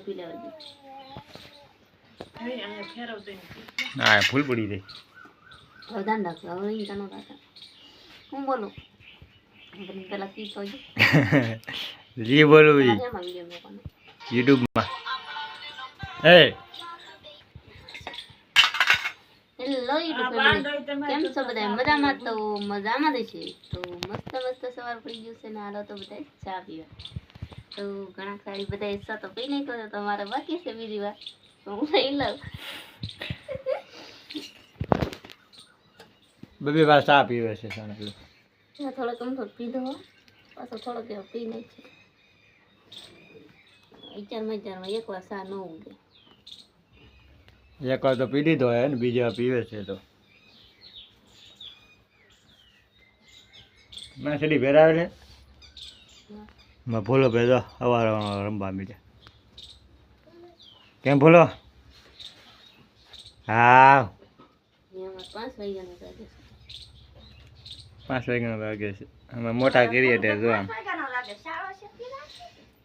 પી હા ફૂલ પડી હવે કાકા બોલું? તમે પેલા કી કહો છો. જી બોલું ઈ. એમાં વીડિયો મૂકવાનો. યુટ્યુબમાં. હે હેલો યુટ્યુબ કેમ છો બધા? મજામાં તો? મજામાં જ છે તો મસ્ત મસ્ત સવાર પડી ગયું છે ને હાલો તો બધા ચા પીવા. તો ઘણા ખાલી બધા હિસ્સા તો પી નહીં કર્યો તમારે બાકી છે બીજી વાર. તો હું લઈ લઉં. બબી વાર ચા પીવે છે સોનલ થોડો થોડોક અમથો પીધો. પાછો થોડોક એવો પી નહીં છે. વિચારમાં વિચારમાં એક વાર સા ન ઉગે. એક વાર તો પી લીધો હે ને બીજા પીવે છે તો. મેં સીધી ભેરાવે છે? મેં ભૂલો ભેદો અવાર રમવા મીડે કેમ ભૂલો? હા પાંચ વાગ્યાનો લાગે છે. અમે મોટા ક્રિએટર જો આમ.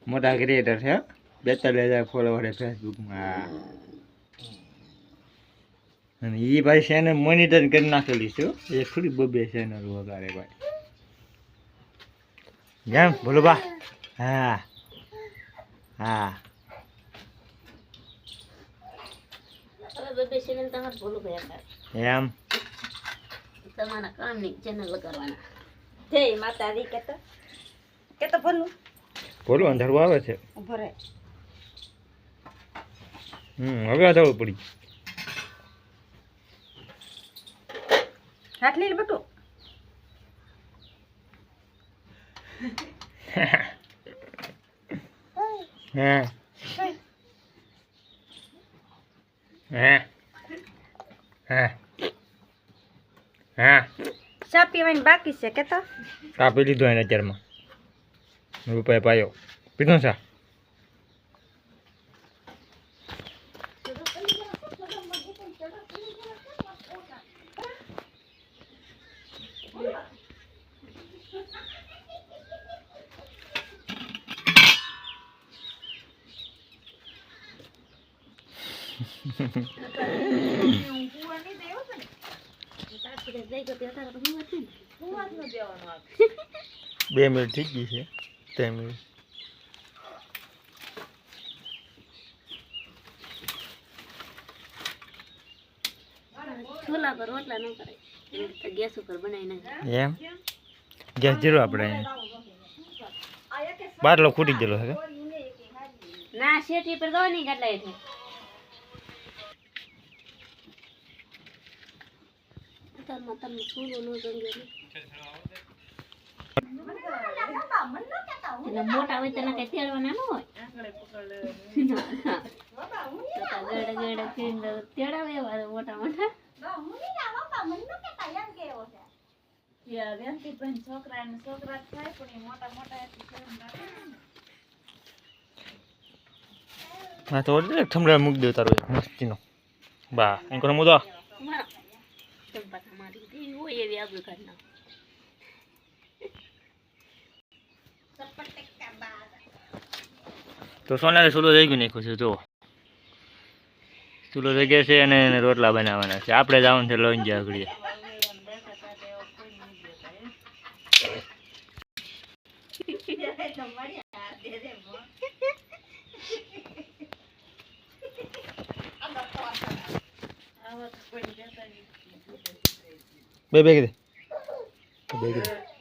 મોટા ક્રિએટર છે. બેતાલીસ હજાર ફોલોવર ફેસબુકમાં અને એ ભાઈ ચેનલ મોનિટર કરી નાખેલી છે એ થોડી બબે ચેનલ વગાડે ભાઈ. જેમ બોલો બા. હા. હા. હવે બે ચેનલ તમારે ભૂલું ગયા એમ? તમારા કામની ચેનલ લગાડવાના. જય માતાજી કેતો કેતો ભલું? બોલો અંધારું આવે છે. ઊભો હમ હવે અંધારું પડી. રાખલી બટુ. હે હે હે હે ચા બાકી છે કેતો કાપી લીધો એને અત્યારમાં. રૂપિયા પાયો. પીધો સા બે મિનિટ થઈ ગઈ છે. ત્રણ મિનિટ. છોલા પર રોટલા ન કરે ગેસ ઉપર બનાવી નાખે એમ? ગેસ જરૂર આપણે બાટલો ખૂટી ગયેલો છે ના શેઠી પર દો નહીં કેટલાય છે. તારમાં તમને છોલો ન ગંગેલું એટલે મોટા હોય તેના કઈ તેડવાના ન હોય. ગળે ગળે ફીરને તેડાવે એવા મોટા મોટા છોકરા ને છોકરા થાય પણ મોટા મોટા કરો મુદો મારો ચંપા મારી દી હોય એવી આગળ નાખ તો સોનાને સુલો થઈ ગયું નાખ્યું છે જો સુલો થઈ ગયા છે અને એને રોટલા બનાવવાના છે. આપણે જવાનું છે લોંજી આગળ. બે બે કીધે બે કીધે